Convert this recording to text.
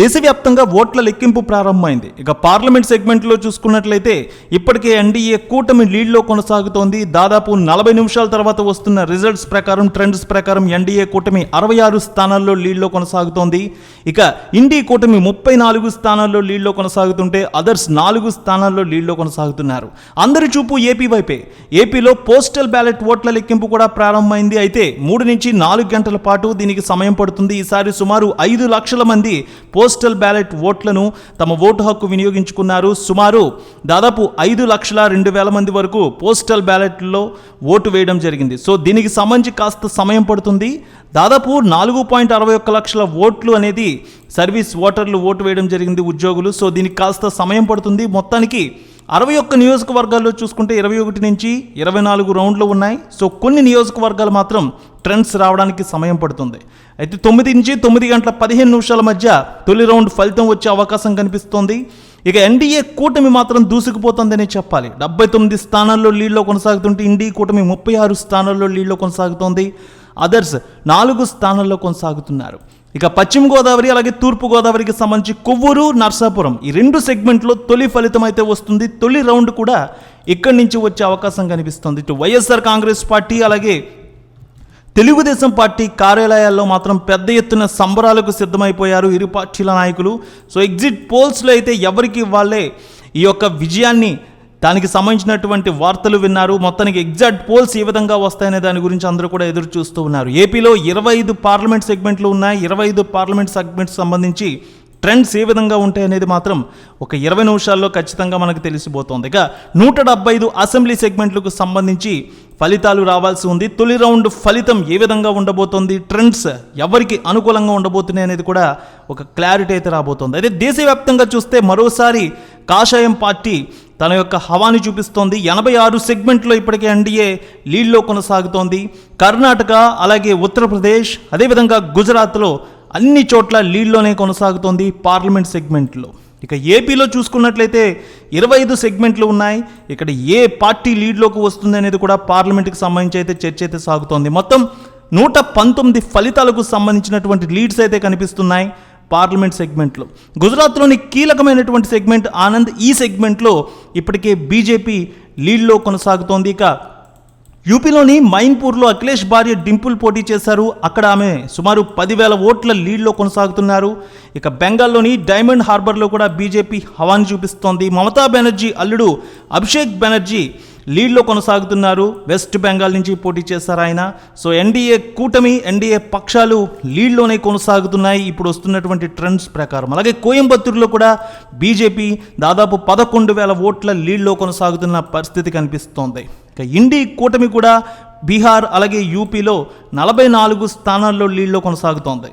దేశవ్యాప్తంగా ఓట్ల లెక్కింపు ప్రారంభమైంది. ఇక పార్లమెంట్ సెగ్మెంట్లో చూసుకున్నట్లయితే ఇప్పటికే ఎన్డీఏ కూటమి లీడ్లో కొనసాగుతోంది. దాదాపు నలభై నిమిషాల తర్వాత వస్తున్న రిజల్ట్స్ ప్రకారం ట్రెండ్స్ ప్రకారం ఎన్డీఏ కూటమి అరవై ఆరు స్థానాల్లో లీడ్లో కొనసాగుతోంది. ఇక ఇండీ కూటమి ముప్పై నాలుగు స్థానాల్లో లీడ్లో కొనసాగుతుంటే అదర్స్ నాలుగు స్థానాల్లో లీడ్లో కొనసాగుతున్నారు. అందరి చూపు ఏపీ వైపే. ఏపీలో పోస్టల్ బ్యాలెట్ ఓట్ల లెక్కింపు కూడా ప్రారంభమైంది. అయితే మూడు నుంచి నాలుగు గంటల పాటు దీనికి సమయం పడుతుంది. ఈసారి సుమారు ఐదు లక్షల మంది పోస్టల్ బ్యాలెట్ ఓట్లను తమ ఓటు హక్కు వినియోగించుకున్నారు. సుమారు దాదాపు ఐదు లక్షల రెండు వేల మంది వరకు పోస్టల్ బ్యాలెట్లో ఓటు వేయడం జరిగింది. సో దీనికి సంబంధించి కాస్త సమయం పడుతుంది. దాదాపు నాలుగు పాయింట్ అరవై ఒక్క లక్షల ఓట్లు అనేది సర్వీస్ ఓటర్లు ఓటు వేయడం జరిగింది ఉద్యోగులు. సో దీనికి కాస్త సమయం పడుతుంది. మొత్తానికి అరవై ఒక్క నియోజకవర్గాల్లో చూసుకుంటే ఇరవై ఒకటి నుంచి ఇరవై నాలుగు రౌండ్లు ఉన్నాయి. సో కొన్ని నియోజకవర్గాలు మాత్రం ట్రెండ్స్ రావడానికి సమయం పడుతుంది. అయితే తొమ్మిది నుంచి తొమ్మిది గంటల పదిహేను నిమిషాల మధ్య తొలి రౌండ్ ఫలితం వచ్చే అవకాశం కనిపిస్తోంది. ఇక ఎన్డీఏ కూటమి మాత్రం దూసుకుపోతుందనే చెప్పాలి. డెబ్బై తొమ్మిది స్థానాల్లో లీడ్లో కొనసాగుతుంటే ఇండీ కూటమి ముప్పై ఆరు స్థానాల్లో లీడ్లో కొనసాగుతోంది. అదర్స్ నాలుగు స్థానాల్లో కొనసాగుతున్నారు. ఇక పశ్చిమ గోదావరి అలాగే తూర్పు గోదావరికి సంబంధించి కొవ్వూరు నర్సాపురం ఈ రెండు సెగ్మెంట్లో తొలి ఫలితం అయితే వస్తుంది. తొలి రౌండ్ కూడా ఇక్కడి నుంచి వచ్చే అవకాశం కనిపిస్తుంది. ఇటు వైఎస్ఆర్ కాంగ్రెస్ పార్టీ అలాగే తెలుగుదేశం పార్టీ కార్యాలయాల్లో మాత్రం పెద్ద ఎత్తున సంబరాలకు సిద్ధమైపోయారు ఇరు పార్టీల నాయకులు. సో ఎగ్జిట్ పోల్స్లో అయితే ఎవరికి వాళ్ళే ఈ యొక్క విజయాన్ని దానికి సంబంధించినటువంటి వార్తలు విన్నారు. మొత్తానికి ఎగ్జాక్ట్ పోల్స్ ఏ విధంగా వస్తాయనే దాని గురించి అందరూ కూడా ఎదురు చూస్తూ ఉన్నారు. ఏపీలో ఇరవై ఐదు పార్లమెంట్ సెగ్మెంట్లు ఉన్నాయి. ఇరవై ఐదు పార్లమెంట్ సెగ్మెంట్స్ సంబంధించి ట్రెండ్స్ ఏ విధంగా ఉంటాయి అనేది మాత్రం ఒక ఇరవై నిమిషాల్లో ఖచ్చితంగా మనకు తెలిసిపోతుంది. ఇక నూట డెబ్బై ఐదు అసెంబ్లీ సెగ్మెంట్లకు సంబంధించి ఫలితాలు రావాల్సి ఉంది. తొలి రౌండ్ ఫలితం ఏ విధంగా ఉండబోతోంది? ట్రెండ్స్ ఎవరికి అనుకూలంగా ఉండబోతున్నాయి అనేది కూడా ఒక క్లారిటీ అయితే రాబోతోంది. అయితే దేశవ్యాప్తంగా చూస్తే మరోసారి కాషాయం పార్టీ తన యొక్క హవాని చూపిస్తోంది. ఎనభై ఆరు సెగ్మెంట్లో ఇప్పటికే ఎన్డీఏ లీడ్లో కొనసాగుతోంది. కర్ణాటక అలాగే ఉత్తరప్రదేశ్ అదేవిధంగా గుజరాత్లో అన్ని చోట్ల లీడ్లోనే కొనసాగుతోంది పార్లమెంట్ సెగ్మెంట్లో. ఇక ఏపీలో చూసుకున్నట్లయితే ఇరవై ఐదు సెగ్మెంట్లు ఉన్నాయి. ఇక్కడ ఏ పార్టీ లీడ్లోకి వస్తుంది అనేది కూడా పార్లమెంట్కి సంబంధించి అయితే చర్చ అయితే సాగుతోంది. మొత్తం నూట పంతొమ్మిది ఫలితాలకు సంబంధించినటువంటి లీడ్స్ అయితే కనిపిస్తున్నాయి. పార్లమెంట్ సెగ్మెంట్లో. గుజరాత్లోని కీలకమైనటువంటి సెగ్మెంట్ ఆనంద్ ఈ సెగ్మెంట్లో ఇప్పటికే బీజేపీ లీడ్లో కొనసాగుతోంది. ఇక యూపీలోని మైన్పూర్లో అఖిలేష్ భార్య డింపుల్ పోటీ చేశారు. అక్కడ ఆమె సుమారు పదివేల ఓట్ల లీడ్లో కొనసాగుతున్నారు. ఇక బెంగాల్లోని డైమండ్ హార్బర్లో కూడా బీజేపీ హవాన్ చూపిస్తోంది. మమతా బెనర్జీ అల్లుడు అభిషేక్ బెనర్జీ లీడ్లో కొనసాగుతున్నారు. వెస్ట్ బెంగాల్ నుంచి పోటీ చేశారు ఆయన. సో ఎన్డీఏ కూటమి ఎన్డీఏ పక్షాలు లీడ్లోనే కొనసాగుతున్నాయి. ఇప్పుడు వస్తున్నటువంటి ట్రెండ్స్ ప్రకారం. అలాగే కోయంబత్తూరులో కూడా బీజేపీ దాదాపు పదకొండు వేల ఓట్ల లీడ్లో కొనసాగుతున్న పరిస్థితి కనిపిస్తోంది. ఇక ఇండి కూటమి కూడా బీహార్ అలాగే యూపీలో నలభై నాలుగు స్థానాల్లో లీడ్లో కొనసాగుతోంది.